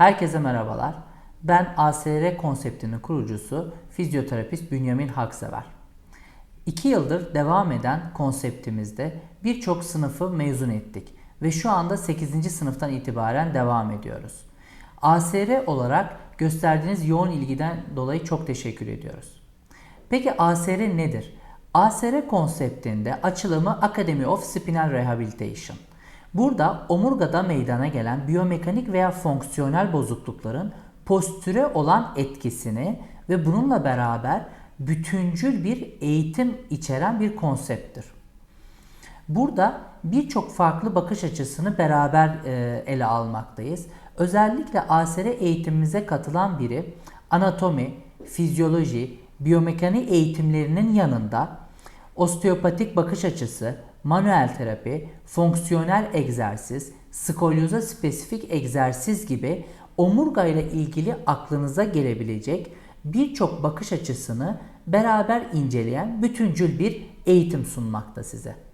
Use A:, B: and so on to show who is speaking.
A: Herkese merhabalar. Ben ASR konseptinin kurucusu fizyoterapist Bünyamin Haksever. 2 yıldır devam eden konseptimizde birçok sınıfı mezun ettik ve şu anda 8. sınıftan itibaren devam ediyoruz. ASR olarak gösterdiğiniz yoğun ilgiden dolayı çok teşekkür ediyoruz. Peki ASR nedir? ASR konseptinde açılımı Academy of Spinal Rehabilitation. Burada omurgada meydana gelen biyomekanik veya fonksiyonel bozuklukların postüre olan etkisini ve bununla beraber bütüncül bir eğitim içeren bir konsepttir. Burada birçok farklı bakış açısını beraber e, ele almaktayız. Özellikle ASR eğitimimize katılan biri anatomi, fizyoloji, biyomekanik eğitimlerinin yanında osteopatik bakış açısı, manuel terapi, fonksiyonel egzersiz, skolyoza spesifik egzersiz gibi omurga ile ilgili aklınıza gelebilecek birçok bakış açısını beraber inceleyen bütüncül bir eğitim sunmakta size.